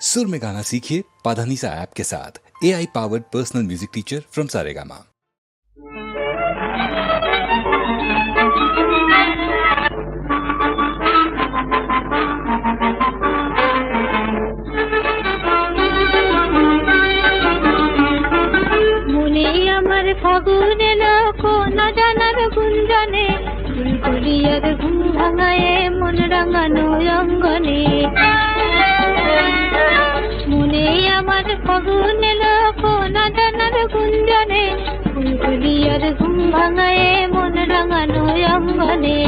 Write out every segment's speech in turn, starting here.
सुर में गाना सीखिए पाधानीसा ऐप के साथ A I powered personal music teacher from Saregama মনে আমার ফাগুন এলো কোন জানার গুঞ্জনে ফুলকুলিয়ার ঘুম ভাঙায়ে মন রাঙানো ফাগুন এলো কোন জানার গুঞ্জনে? ফুলকুলিয়ার ঘুম ভাঙায় মন রাঙানো অঙ্গনে।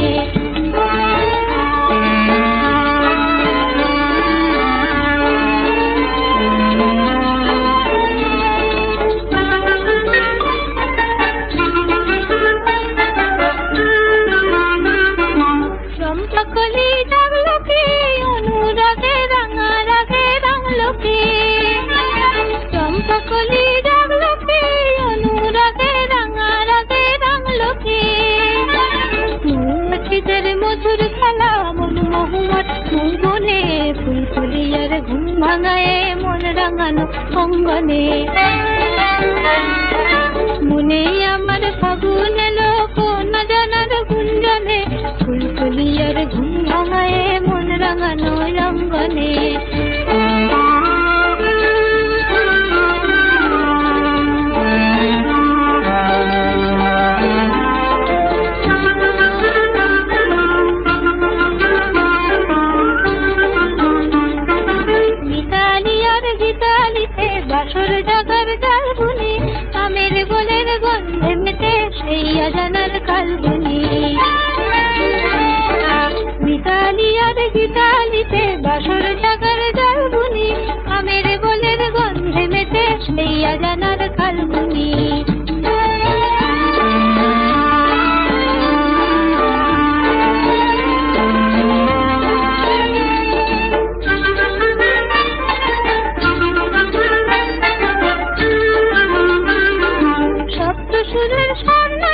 ভাঙায় মন রাঙানো অঙ্গনে মনে আমার ফাগুন এলো কোন জানার গুঞ্জনে ফুলফুলিয়ার ঘুম ভাঙায় মন রাঙানো রঙ্গনে মেতে جنى অজানার কালবুনি মিতালি আর গীতালিতে বাসর জাল বুনি আমের বলের গন্ধে মেতে সেই অজানার কালবুনি düşünürsen ne?